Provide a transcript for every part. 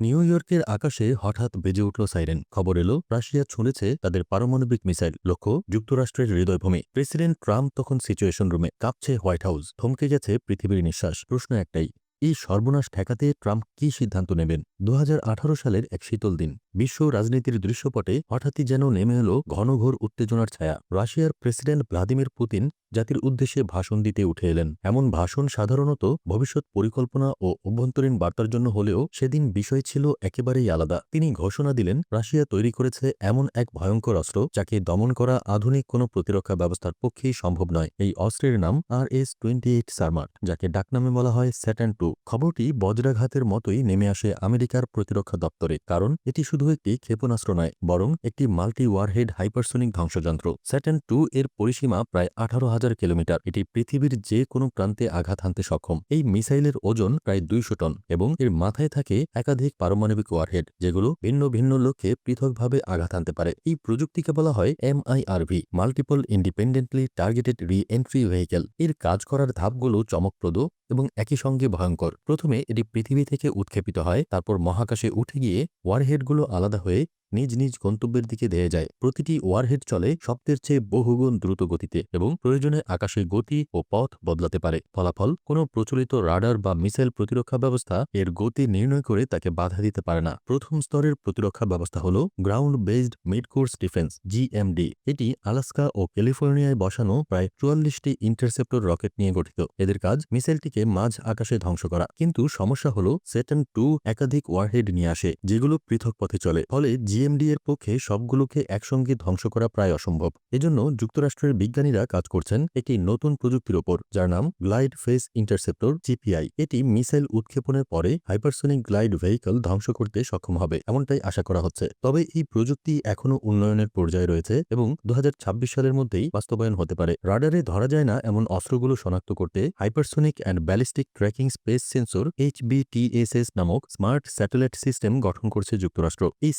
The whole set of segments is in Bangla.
নিউ ইয়র্কের আকাশে হঠাৎ বেজে উঠল সাইরেন। খবর এলো, রাশিয়া ছুঁড়েছে তাদের পারমাণবিক মিসাইল। লক্ষ্য, যুক্তরাষ্ট্রের হৃদয়ভূমি। প্রেসিডেন্ট ট্রাম্প তখন সিচুয়েশন রুমে কাঁপছে হোয়াইট হাউস। থমকে গেছে পৃথিবীর নিঃশ্বাস। প্রশ্ন একটাই এই সর্বনাশ ঠেকাতে ট্রাম্প কি সিদ্ধান্ত নেবেন? দু হাজার আঠারো সালের এক শীতল দিন, বিশ্ব রাজনীতির দৃশ্যপটে হঠাৎই যেন নেমে এলো ঘনঘোর উত্তেজনার ছায়া। রাশিয়ার প্রেসিডেন্ট ভ্লাদিমির পুতিন জাতির উদ্দেশ্যে ভাষণ দিতে উঠে এলেন। এমন ভাষণ সাধারণত ভবিষ্যৎ পরিকল্পনা ও অভ্যন্তরীণ বার্তার জন্য হলেও সেদিন বিষয় ছিল একেবারেই আলাদা। তিনি ঘোষণা দিলেন, রাশিয়া তৈরি করেছে এমন এক ভয়ঙ্কর অস্ত্র যাকে দমন করা আধুনিক কোনো প্রতিরক্ষা ব্যবস্থার পক্ষেই সম্ভব নয়। এই অস্ত্রের নাম R S twenty eight Sarmat, যাকে ডাকনামে বলা হয় স্যাটান টু। খবরটি বজ্রাঘাতের মতোই নেমে আসে আমেরিকার প্রতিরক্ষা দপ্তরে, কারণ এটি শুধু একটি ক্ষেপণাস্ত্র নয়, বরং একটি মাল্টি ওয়ারহেড হাইপারসোনিক ধ্বংসযন্ত্র। স্যাটান টু এর পরিসীমা প্রায় আঠারো হাজার কিলোমিটার, এটি পৃথিবীর যে কোনো প্রান্তে আঘাত হানতে সক্ষম। এই মিসাইলের ওজন প্রায় দুইশো টন, এবং এর মাথায় থাকে একাধিক পারমাণবিক ওয়ারহেড, যেগুলো ভিন্ন ভিন্ন লক্ষ্যে পৃথকভাবে আঘাত হানতে পারে। এই প্রযুক্তিকে বলা হয় MIRV, multiple independently targeted reentry vehicle. এর কাজ করার ধাপগুলো চমকপ্রদ এবং একই সঙ্গে ভয়ঙ্কর। প্রথমে এটি পৃথিবী থেকে উৎক্ষেপিত হয় তারপর মহাকাশে উঠে গিয়ে ওয়ারহেডগুলো আলাদা হয়ে নিজ নিজ গন্তব্যের দিকে দেয়া যায়। প্রতিটি ওয়ারহেড চলে শব্দের চেয়ে বহুগুণ দ্রুত গতিতে এবং প্রয়োজনে আকাশে গতি ও পথ বদলাতে পারে। ফলাফল, কোনো প্রচলিত রাডার বা মিসাইল প্রতিরক্ষা ব্যবস্থা এর গতি নির্ণয় করে তাকে বাধা দিতে পারে না। প্রথম স্তরের প্রতিরক্ষা ব্যবস্থা হল ground based mid course defence GMD এটি আলাস্কা ও ক্যালিফোর্নিয়ায় বসানো প্রায় চুয়াল্লিশটি ইন্টারসেপ্টর রকেট নিয়ে গঠিত। এদের কাজ মিসাইলটিকে মাঝ আকাশে ধ্বংস করা। কিন্তু সমস্যা হল সেটেন টু একাধিক ওয়ারহেড নিয়ে আসে, যেগুলো পৃথক পথে চলে। ফলে জিএমডি এর পক্ষে সবগুলোকে একসঙ্গে ধ্বংস করা প্রায় অসম্ভব। এজন্য যুক্তরাষ্ট্রের বিজ্ঞানীরা কাজ করছেন একটি নতুন প্রযুক্তির ওপর, যার নাম গ্লাইড ফেস ইন্টারসেপ্টর জিপিআই এটি মিসাইল উৎক্ষেপণের পরে হাইপারসোনিক গ্লাইড ভেহিকল ধ্বংস করতে সক্ষম হবে, এমনটাই আশা করা হচ্ছে। তবে এই প্রযুক্তি এখনও উন্নয়নের পর্যায়ে রয়েছে এবং দু হাজার ছাব্বিশ সালের মধ্যেই বাস্তবায়ন হতে পারে। রাডারে ধরা যায় না এমন অস্ত্রগুলো শনাক্ত করতে hypersonic and ballistic tracking space sensor HBTSS নামক স্মার্ট স্যাটেলাইট সিস্টেম গঠন করছে যুক্তরাষ্ট্র। এই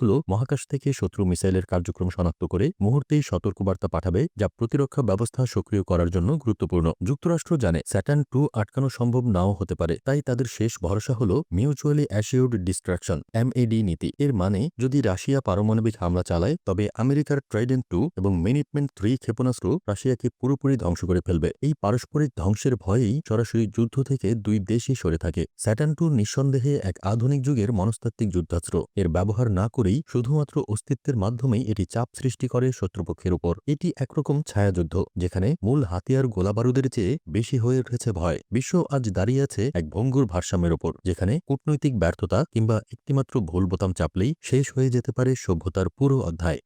স্যাটেলাইটগুলো মহাকাশ থেকে শত্রু মিসাইলের কার্যক্রম শনাক্ত করে মুহূর্তেই সতর্কবার্তা পাঠাবে, যা প্রতিরক্ষা ব্যবস্থা সক্রিয় করার জন্য গুরুত্বপূর্ণ। যুক্তরাষ্ট্র জানে স্যাটার্ন টু আটকানো সম্ভব নাও হতে পারে, তাই তাদের শেষ ভরসা হল মিউচুয়ালি অ্যাসিউড ডিস্ট্রাকশন, এমএডি নীতি। এর মানে যদি রাশিয়া পারমাণবিক হামলা চালায়, তবে আমেরিকার ট্রাইডেন্ট টু এবং মিনিটমেন্ট থ্রি ক্ষেপণাস্ত্র রাশিয়াকে পুরোপুরি ধ্বংস করে ফেলবে। এই পারস্পরিক ধ্বংসের ভয়েই সরাসরি যুদ্ধ থেকে দুই দেশই সরে থাকে। স্যাটার্ন টু নিঃসন্দেহে এক আধুনিক যুগের মনস্তাত্ত্বিক যুদ্ধাস্ত্র। এর ব্যবহার না করেই শুধুমাত্র অস্তিত্বের মাধ্যমেই এটি চাপ সৃষ্টি করে শত্রুপক্ষের উপর। এটি একরকম ছায়াযুদ্ধ, যেখানে মূল হাতিয়ার গোলাবারুদের চেয়ে বেশি হয়ে উঠেছে ভয়। বিশ্ব আজ দাঁড়িয়ে আছে এক ভঙ্গুর ভারসাম্যের ওপর যেখানে কূটনৈতিক ব্যর্থতা কিংবা একটিমাত্র ভুল বোতাম চাপলেই শেষ হয়ে যেতে পারে সভ্যতার পুরো অধ্যায়।